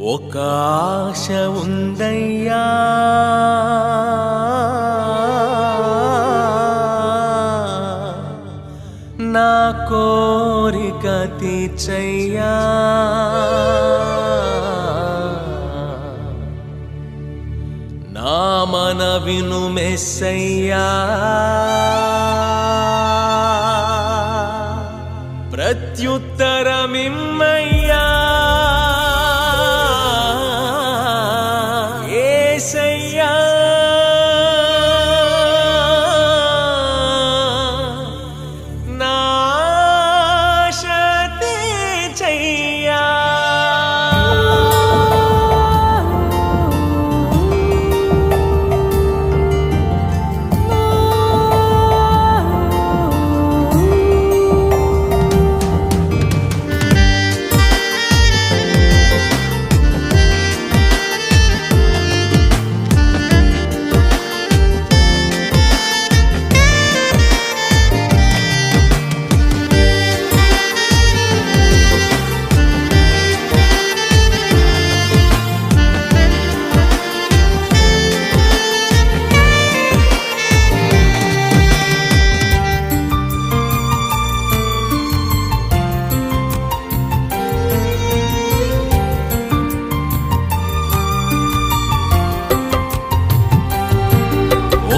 ఒక ఆశ ఉందయ్యా నా కోరిక తీర్చయ్యా. నా మన విను మెస్సయ్యా. ప్రత్యుత్తరమిమ్మ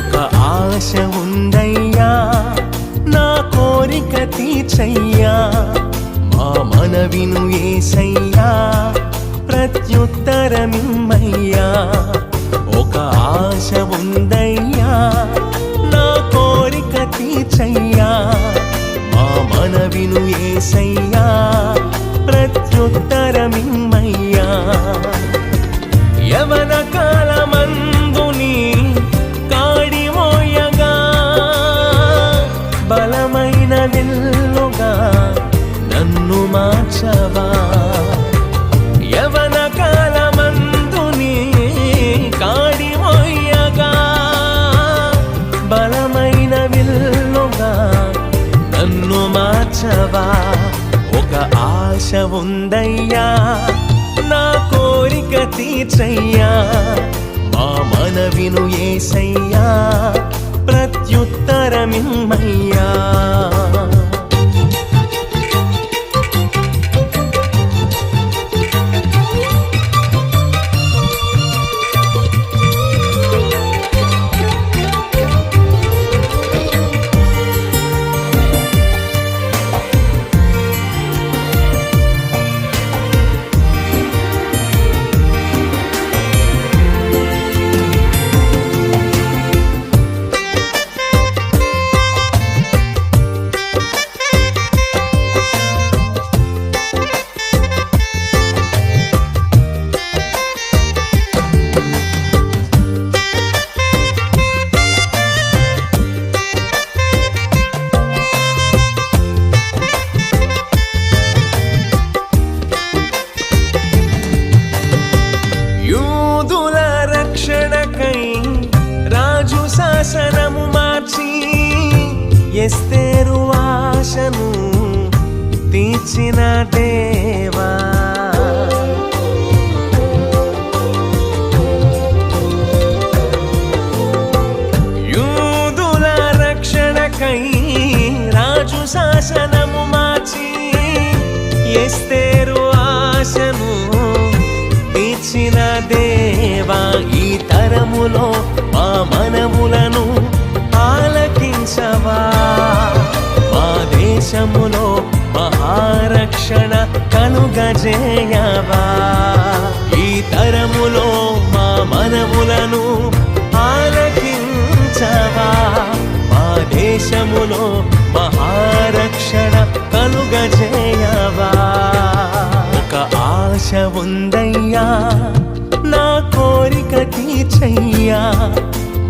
ఒక ఆశ ఉందయ్యా నా కోరిక తీర్చయ్యా. మా మనవిను ఏసయ్యా ప్రత్యుత్తరమిమ్మయ్యా. ఒక ఆశ ఉందయ్యా నా కోరిక తీర్చయ్యా. మా మనవిను ఏసయ్యా ఉందయ్యా నా కోరిక తీర్చయ్యా. మా మనవిను ఏసయ్యా ప్రత్యుత్తరమిమ్మయ్యా. ఎస్తేరు ఆశను తీర్చిన దేవా. యూదుల రక్షణకై రాజు శాసనము మార్చి ఎస్తేరు ఆశను తీర్చిన దేవా. ఈ తరములో కలుగజేయవా ఈ తరములో మా మనములను ఆలకించవా మా దేశములో మహారక్షణ కలుగజేయవా? ఒక ఆశ ఉందయ్యా నా కోరిక తీర్చయ్యా.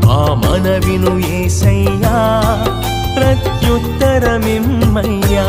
మా మనవిను ఏసయ్యా ప్రత్యుత్తరమిమ్మయ్యా.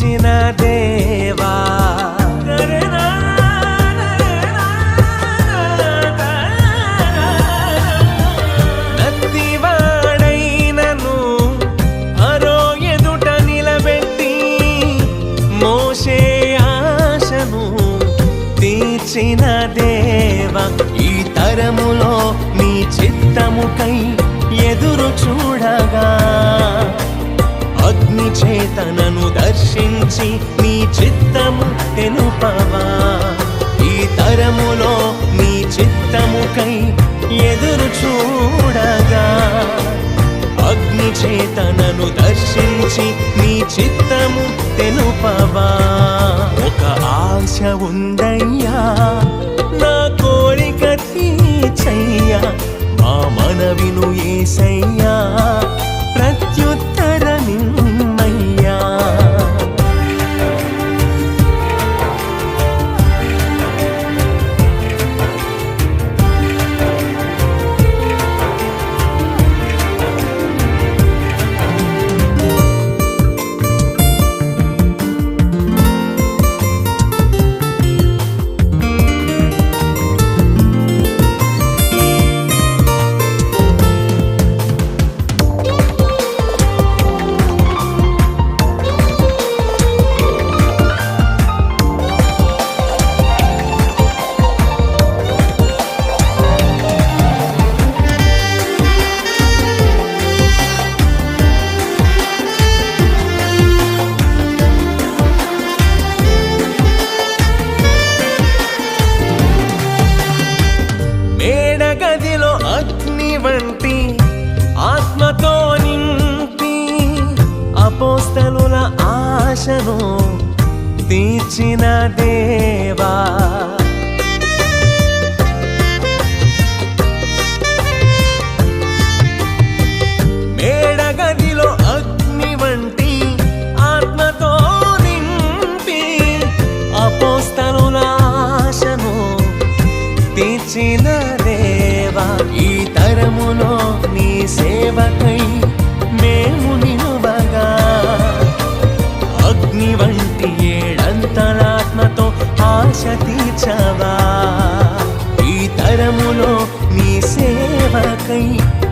పిలిచిన నిలబెట్టి మోషే ఆశను తీర్చిన దేవా. ఈ తరములో నీ చిత్తముకై ఎదురు చూడగా చేతనను దర్శించి నీ చిత్తము తెలుపవా ఈ తరములో నీ చిత్తముకై ఎదురు చూడగా. అగ్ని చేతనను దర్శించి నీ చిత్తము తెలుపవా ఒక ఆశ ఉందయ్యా నా కోరిక తీర్చయ్యా. మా మనవిను ఏసై ఆశను తీర్చిన దేవా. మేడగదిలో అగ్ని వంటి ఆత్మతో నింపి అపోస్తలుల ఆశను తీర్చిన దేవా. ఈ తరములో నీ సేవకై ఆశ తీర్చవా ఈ తరములో నీ సేవకై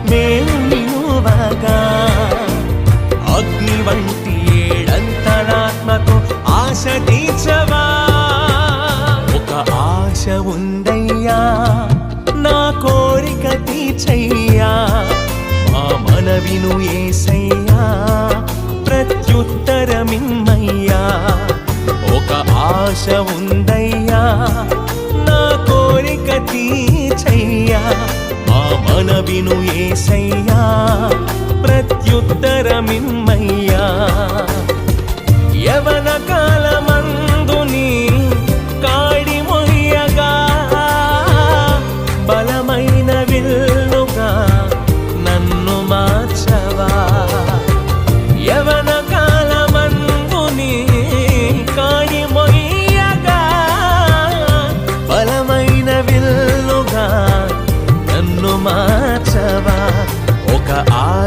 మేము నిలువగా. అగ్ని వంటి ఏడంతరాత్మతో ఆశ తీర్చవా? ఒక ఆశ ఉందయ్యా నా కోరిక తీర్చయ్యా. మా మనవిను ఏసయ్యా ఆశ ఉందయ్యా నా కోరిక తీర్చయ్యా. మా మనవిను ఏసయ్యా ప్రత్యుత్తరమిమ్మ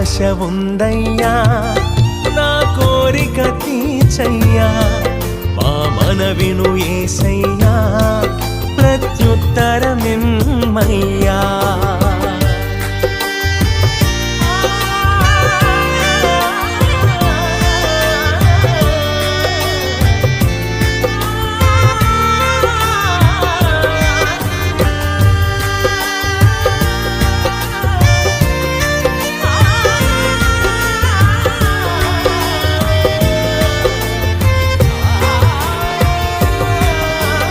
ఆశ ఉందయ్యా నా కోరిక తీచయ్యా మా మనవిను ఏసయ్యా ప్రత్యుత్తరమిమ్మయ్యా.